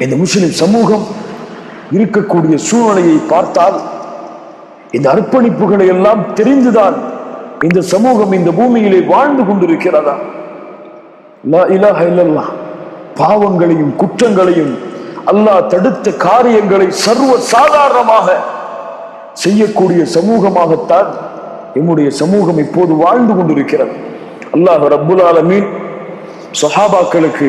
இந்த முஸ்லிம் சமூகம் இருக்கக்கூடிய சூழ்நிலையை பார்த்தால் இந்த அர்ப்பணிப்புகளை எல்லாம் தெரிந்துதான் இந்த சமூகம் இந்த பூமியிலே வாழ்ந்து கொண்டிருக்கிறதா? பாவங்களையும் குற்றங்களையும் அல்லாஹ் தடுத்த காரியங்களை சர்வ சாதாரணமாக செய்யக்கூடிய சமூகமாகத்தான் எம்முடைய சமூகம் இப்போது வாழ்ந்து கொண்டிருக்கிறது. அல்லாஹ் ரப்புல் ஆலமீன் சஹாபாக்களுக்கு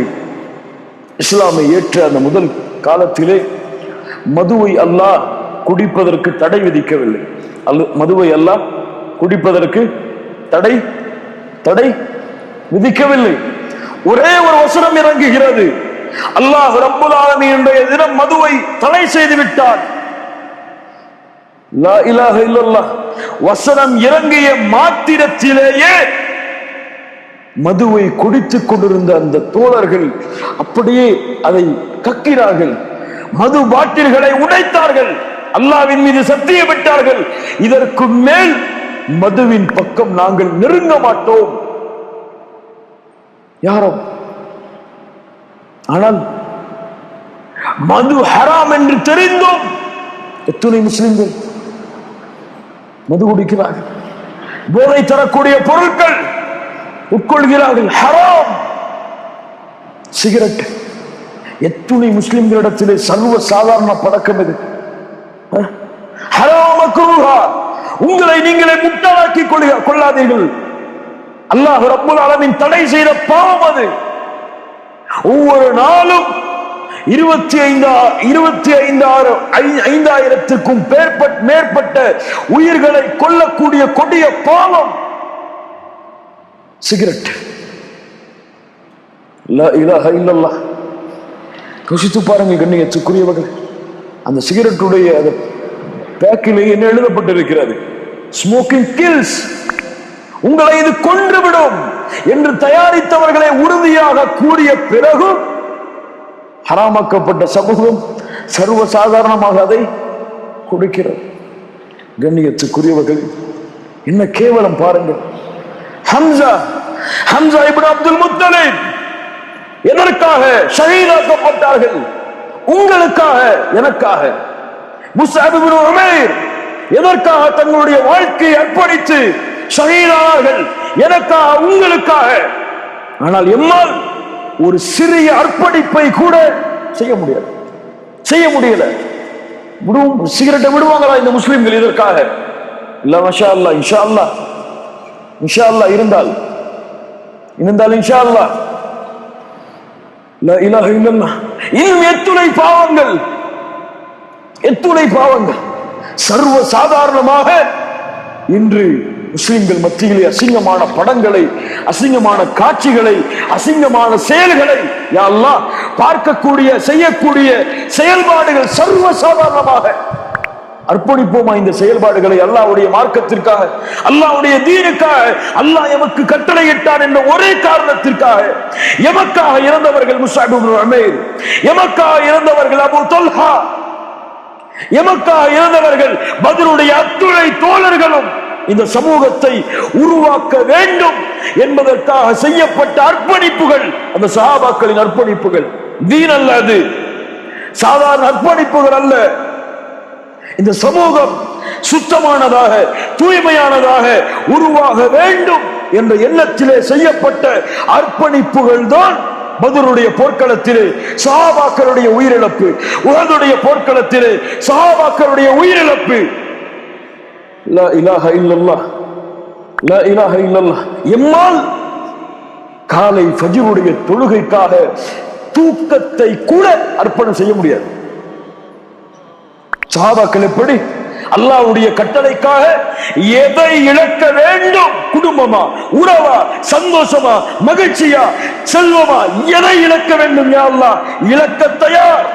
இஸ்லாமை ஏற்ற அந்த முதல் காலத்திலே மதுவை அல்லாஹ் குடிப்பதற்கு தடை விதிக்கவில்லை. அல்ல மதுவை அல்லாஹ் குடிப்பதற்கு தடை தடை விதிக்கவில்லை. ஒரே ஒரு வசனம் இறங்குகிறது. அல்லாஹ் ரப்புல் என்ற தினம் மதுவை தடை செய்து விட்டான். வசனம் இறங்கிய மாத்திரத்திலேயே மதுவை குடித்துக் கொண்டிருந்த அந்த தோழர்கள் அப்படியே அதை கக்கிறார்கள் மது பாட்டில்களை உடைத்தார்கள். அல்லாவின் மீது சத்தியமிட்டார்கள் இதற்கு மேல் மதுவின் பக்கம் நாங்கள் நெருங்க மாட்டோம். யாரோ? ஆனால் மது ஹராம் என்று தெரிந்தோம். எத்தனை முஸ்லிம்கள் மது குடிக்கிறார்கள்? போதை தரக்கூடிய பொருட்கள் உட்கொள்கிறார்கள். ஹராம். சிகரெட் எத்துணை முஸ்லிம்களிடத்திலே சர்வ சாதாரண பழக்கம் இது உங்களை நீங்களே முட்டாளாக்கி கொள்ளாதீர்கள். அல்லாஹ் ரப்புல் அளவின் தடை செய்த பாவம் அது. ஒவ்வொரு நாளும் இருபத்தி ஐந்தா இருபத்தி ஐந்தாயிரம் ஐ- ஐந்தாயிரத்துக்கும் பேர்பட் மேற்பட்ட உயிர்களை கொல்லக்கூடிய கொடிய பாவம். சிகரெட் லா இலாஹ இல்லல்லாஹ் யோசித்து பாருங்கள் கண்ணியத்துக்குரியவர்கள் அந்த சிகரெட்டுடைய அந்த பேக்கிலே என்ன எழுதப்பட்டிருக்கிறது? ஸ்மோக்கிங் கில்ஸ் உங்களை இது கொன்றுவிடும் என்று தயாரித்தவர்களை உறுதியாக கூறிய பிறகும் ஹராமாக்கப்பட்ட சமூகம் சர்வ சாதாரணமாக அதை கொடுக்கிறது. கண்ணியத்துக்குரியவர்கள் என்ன கேவலம் பாருங்கள். Hamza Hamza ibn Abdul Muttalib. எதற்காக ஷஹீதாக்கப்பட்டார்கள். உங்களுக்காக எனக்காக. முஸ்அப் இப்னு எதற்காக தங்களுடைய வாழ்க்கையை அர்ப்பணித்து ஷஹீதானார்கள்? எனக்காக உங்களுக்காக. ஆனால் எம்மால் ஒரு சிறிய அர்ப்பணிப்பை கூட செய்ய முடியாது செய்ய முடியல. விடுவோம் சிகரெட்டை விடுவாங்களா இந்த முஸ்லிம்கள் இதற்காக? இல்ல மஷா அல்லா இன்ஷா அல்லா இன்ஷா அல்லா இருந்தால் இருந்தால் இன்ஷா அல்லா இன்னும் எத்துணை பாவங்கள். எத்துணை பாவங்கள். சர்வ சாதாரணமாக இன்று முஸ்லிம்கள் மத்தியிலே அசிங்கமான படங்களை அசிங்கமான காட்சிகளை அசிங்கமான செயல்களை யாரெல்லாம் பார்க்கக்கூடிய செய்யக்கூடிய செயல்பாடுகள் சர்வ சாதாரணமாக அர்ப்பணிப்போமா இந்த செயல்பாடுகளை அல்லாவுடைய மார்க்கத்திற்காக அல்லாஹ்வுடைய தீனுக்காக அல்லாஹ் எமக்கு கட்டளையிட்டான் என்ற ஒரே காரணத்திற்காக. எமக்காக இறந்தவர்கள் முசாபு அமீர் எமக்காக இறந்தவர்கள் அபு தொல்ஹா எமக்காக இறந்தவர்கள் பதிலுடைய அத்துணை தோழர்களும் இந்த சமூகத்தை உருவாக்க வேண்டும் என்பதற்காக செய்யப்பட்ட அர்ப்பணிப்புகள் அந்த சகாபாக்களின் அர்ப்பணிப்புகள். தீன் அல்ல அது. சாதாரண அர்ப்பணிப்புகள் அல்ல. இந்த சமூகம் சுத்தமானதாக தூய்மையானதாக உருவாக வேண்டும் என்ற எண்ணத்திலே செய்யப்பட்ட அர்ப்பணிப்புகள் தான் பதுருடைய போர்க்களத்திலே சஹாபாக்களுடைய உயிரிழப்பு. உகதுடைய போர்க்களத்திலே சஹாபாக்களுடைய உயிரிழப்பு. எம்மால் காலை ஃபஜ்ருடைய தொழுகைக்காக தூக்கத்தை கூட அர்ப்பணம் செய்ய முடியாது. சஹாபாக்கள் எப்படி அல்லாவுடைய கட்டளைக்காக எதை இழக்க வேண்டும்? குடும்பமா உறவா சந்தோஷமா மகிழ்ச்சியா செல்வமா எதை இழக்க வேண்டும் யா இழக்க தயார்.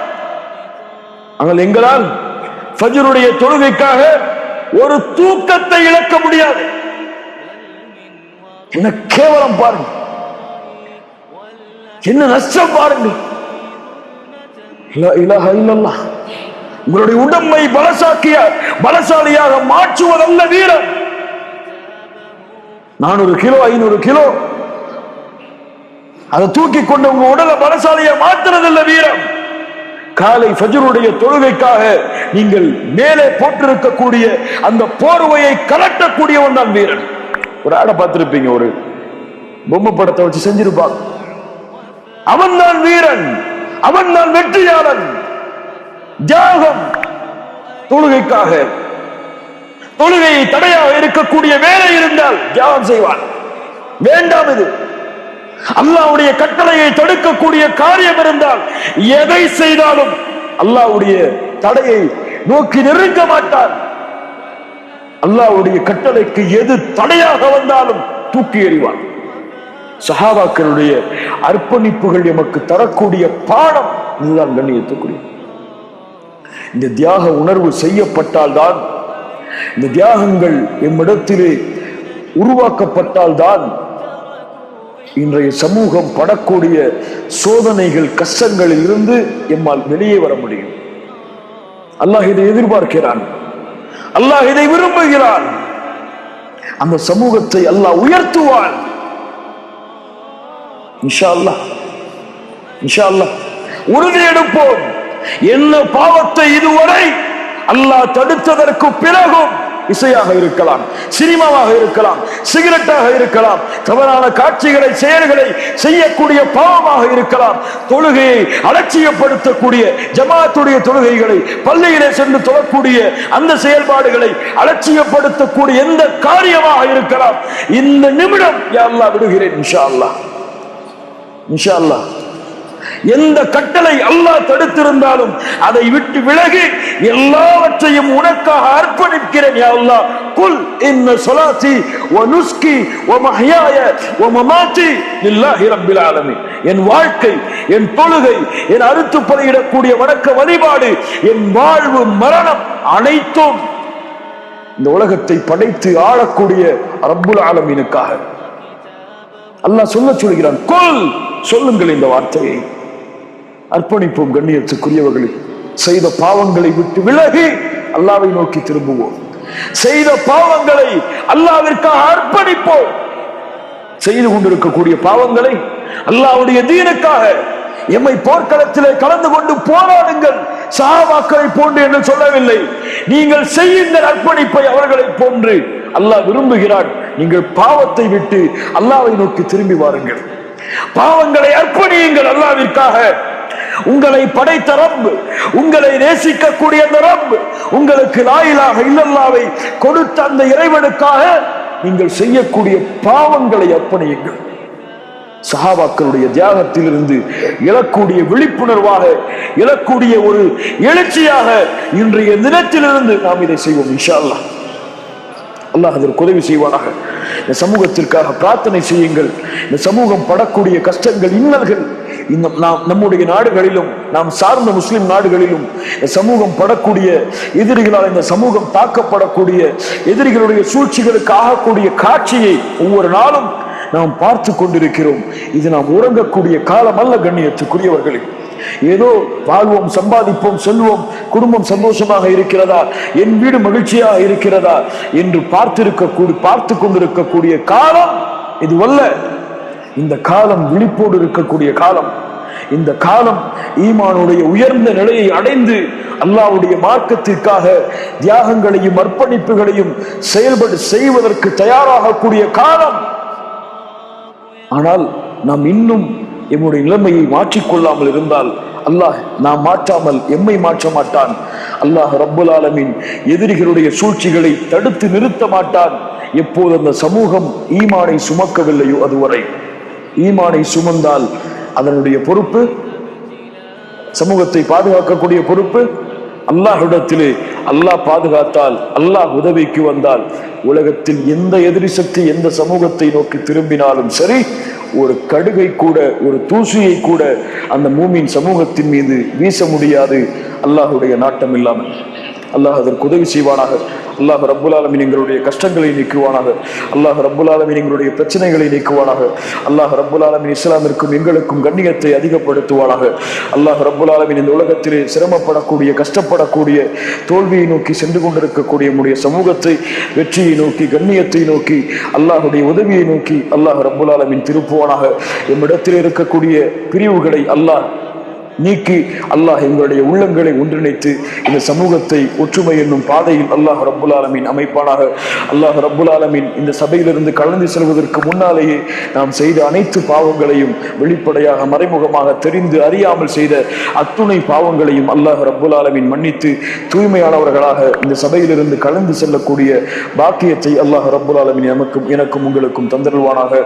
ஆனால் எங்களால் ஃபஜருடைய தொழுகைக்காக ஒரு தூக்கத்தை இழக்க முடியாது. என்ன கேவலம் பாருங்க என்ன நஷ்டம் பாருங்க லா இலாஹ இல்லல்லாஹ். உங்களுடைய உடம்பை பலசாக்கிய பலசாலியாக மாற்றுவதல்ல வீரம் நானூறு கிலோ ஐநூறு கிலோ. அதை தூக்கி கொண்டு உங்க உடலை பலசாலியை மாற்றுறதில்ல வீரம் காலை ஃபஜருடைய தொழுகைக்காக நீங்கள் மேலே போட்டிருக்கக்கூடிய அந்த போர்வையை கலட்டக்கூடியவன் தான் வீரன். ஒரு ஆடை பார்த்திருப்பீங்க ஒரு பொம்மை படத்தை வச்சு செஞ்சிருப்பாங்க அவன் தான் வீரன். அவன் தான் வெற்றியாளன். தியாகம் தொழுகைக்காக. தொழுகையை தடையாக இருக்கக்கூடிய வேலை இருந்தால் தியாகம் செய்வான் வேண்டாம் இது. அல்லாவுடைய கட்டளையை தடுக்கக்கூடிய காரியம் இருந்தால் எதை செய்தாலும் அல்லாவுடைய தடையை நோக்கி நெருங்க மாட்டான் அல்லாவுடைய கட்டளைக்கு எது தடையாக வந்தாலும் தூக்கி எறிவான் சஹாபாக்களுடைய அர்ப்பணிப்புகள் எமக்கு தரக்கூடிய பாடம் இதுதான் கண்ணியத்துக்குரிய. இந்த தியாக உணர்வு செய்யப்பட்டால்தான் இந்த தியாகங்கள் எம்மிடத்திலே உருவாக்கப்பட்டால்தான் இன்றைய சமூகம் படக்கூடிய சோதனைகள் கஷ்டங்களில் இருந்து எம்மால் வெளியே வர முடியும். அல்லாஹ் இதை எதிர்பார்க்கிறான். அல்லாஹ் இதை விரும்புகிறான். அந்த சமூகத்தை அல்லாஹ் உயர்த்துவான். இன்ஷா அல்லாஹ் இன்ஷா அல்லாஹ் உறுதி எடுப்போம் என்ன பாவத்தை இதுவரை அல்லாஹ் தடுத்ததற்கு பிறகும் இசையாக இருக்கலாம் சினிமாவாக இருக்கலாம் சிகரெட்டாக இருக்கலாம் தவறான காட்சிகளை செயல்களை செய்யக்கூடிய பாவமாக இருக்கலாம். தொழுகையை அலட்சியப்படுத்தக்கூடிய ஜமாத்துடைய தொழுகைகளை பள்ளியிலே சென்று தொழக்கூடிய அந்த செயல்பாடுகளை அலட்சியப்படுத்தக்கூடிய எந்த காரியமாக இருக்கலாம். இந்த நிமிடம் யாரெல்லாம் விடுகிறேன் இன்ஷா அல்லா இன்ஷா அல்லா எந்த கட்டளை அல்லாஹ் தடுத்திருந்தாலும் அதை விட்டு விலகி எல்லாவற்றையும் உனக்காக அர்ப்பணிக்கிறேன் யா அல்லாஹ். குல் இன்ன ஸலாத்தி வ நுஸ்கி வ மஹ்யாய வ மமாத்தி லில்லாஹி ரப்பில் ஆலமீன். என் வாழ்க்கை என் தொழுகை என் அறுத்து பலியிடக்கூடிய வணக்க வழிபாடு என் வாழ்வு மரணம் அனைத்தும் இந்த உலகத்தை படைத்து ஆளக்கூடிய ரப்புல் ஆலமீனுக்காக. அல்லாஹ் சொல்ல சொல்கிறான் கொல் சொல்லுங்கள் இந்த வார்த்தையை. அர்ப்பணிப்போம் கண்ணியத்துக்குரியவர்களை. செய்த பாவங்களை விட்டு விலகி அல்லாவை நோக்கி திரும்புவோம். செய்த பாவங்களை அல்லாவிற்காக அர்ப்பணிப்போம். செய்து கொண்டிருக்கக்கூடிய பாவங்களை அல்லாவுடைய தீனுக்காக எம்மை போர்க்களத்திலே கலந்து கொண்டு போராடுங்கள். சஹாபாக்களை போன்று என்று சொல்லவில்லை. நீங்கள் செய்யுங்கள் அர்ப்பணிப்பை அவர்களை போன்று அல்லாஹ் விரும்புகிறான். நீங்கள் பாவத்தை விட்டு அல்லாவை நோக்கி திரும்பி வாருங்கள். பாவங்களை அர்ப்பணியுங்கள் அல்லாவிற்காக. உங்களை படைத்த ரப் உங்களை நேசிக்கக்கூடிய அந்த ரப் உங்களுக்கு லாயிலாக இல்லல்லாவை கொடுத்த அந்த இறைவனுக்காக நீங்கள் செய்யக்கூடிய பாவங்களை அர்ப்பணியுங்கள். சஹாபாக்களுடைய தியாகத்தில் இருந்து எழக்கூடிய விழிப்புணர்வாக இழக்கூடிய ஒரு எழுச்சியாக இன்றைய தினத்திலிருந்து நாம் இதை செய்வோம் இஷா அல்லாஹ் அல்லாஹ் அதற்கு உதவி செய்வானாக. இந்த சமூகத்திற்காக பிரார்த்தனை செய்யுங்கள். இந்த சமூகம் படக்கூடிய கஷ்டங்கள் இன்னல்கள் இந்த நாம் நம்முடைய நாடுகளிலும் நாம் சார்ந்த முஸ்லிம் நாடுகளிலும் சமூகம் படக்கூடிய எதிரிகளால் இந்த சமூகம் தாக்கப்படக்கூடிய எதிரிகளுடைய சூழ்ச்சிகளுக்கு ஆகக்கூடிய காட்சியை ஒவ்வொரு நாளும் நாம் பார்த்து கொண்டிருக்கிறோம். இது நாம் உறங்கக்கூடிய காலம் அல்ல கண்ணியத்துக்குரியவர்களே. ஏதோ வாழ்வோம் சம்பாதிப்போம் செல்வோம் குடும்பம் சந்தோஷமாக இருக்கிறதா? என் வீடு மகிழ்ச்சியாக இருக்கிறதா? என்று பார்த்திருக்கக்கூடிய பார்த்து கொண்டிருக்கக்கூடிய காலம் இதுவல்ல. இந்த காலம் விழிப்போடு இருக்கக்கூடிய காலம். இந்த காலம் ஈமானுடைய உயர்ந்த நிலையை அடைந்து அல்லாவுடைய மார்க்கத்திற்காக தியாகங்களையும் அர்ப்பணிப்புகளையும் செயல்படு செய்வதற்கு தயாராகக்கூடிய காலம். ஆனால் நாம் இன்னும் எம்முடைய நிலைமையை மாற்றிக்கொள்ளாமல் இருந்தால் அல்லாஹ் நாம் மாற்றாமல் எம்மை மாற்ற மாட்டான். அல்லாஹ் ரப்புல் ஆலமின் எதிரிகளுடைய சூழ்ச்சிகளை தடுத்து நிறுத்த மாட்டான். எப்போது அந்த சமூகம் ஈமானை சுமக்கவில்லையோ அதுவரை. ஈமானை சுமந்தால் அதனுடைய பொறுப்பு சமூகத்தை பாதுகாக்கக்கூடிய பொறுப்பு அல்லாஹிடத்திலே அல்லாஹ் பாதுகாத்தால் அல்லாஹ் உதவிக்கு வந்தால் உலகத்தில் எந்த எதிரி சக்தி எந்த சமூகத்தை நோக்கி திரும்பினாலும் சரி ஒரு கடுகை கூட ஒரு தூசியை கூட அந்த மூமின் சமூகத்தின் மீது வீச முடியாது. அல்லாஹுடைய நாட்டம் இல்லாமல் அல்லாஹ் அதற்கு உதவி செய்வானாக. அல்லாஹ் ரப்புல் எங்களுடைய கஷ்டங்களை நீக்குவானாக. அல்லாஹ் ரப்புல் எங்களுடைய பிரச்சனைகளை நீக்குவானாக. அல்லாஹ் ரப்புல் இஸ்லாமிற்கும் எங்களுக்கும் கண்ணியத்தை அதிகப்படுத்துவானாக. அல்லாஹ் ரப்புல் இந்த உலகத்திலே சிரமப்படக்கூடிய கஷ்டப்படக்கூடிய தோல்வியை நோக்கி சென்று கொண்டிருக்கக்கூடிய நம்முடைய சமூகத்தை வெற்றியை நோக்கி கண்ணியத்தை நோக்கி அல்லாஹுடைய உதவியை நோக்கி அல்லாஹ் ரப்புல் திருப்புவானாக. எம்மிடத்தில் இருக்கக்கூடிய பிரிவுகளை அல்லாஹ் நீக்கி அல்லாஹ் எங்களுடைய உள்ளங்களை ஒன்றிணைத்து இந்த சமூகத்தை ஒற்றுமை என்னும் பாதையில் அல்லாஹ் ரப்புல் ஆலமின் அமைப்பானாக. அல்லாஹ் ரப்புல் ஆலமின் இந்த சபையிலிருந்து கலந்து செல்வதற்கு முன்னாலேயே நாம் செய்த அனைத்து பாவங்களையும் வெளிப்படையாக மறைமுகமாக தெரிந்து அறியாமல் செய்த அத்துணை பாவங்களையும் அல்லாஹ் ரப்புல் ஆலமின் மன்னித்து தூய்மையானவர்களாக இந்த சபையிலிருந்து கலந்து செல்லக்கூடிய பாக்கியத்தை அல்லாஹ் ரப்புல் ஆலமின் எமக்கும் எனக்கும் உங்களுக்கும் தந்தருவானாக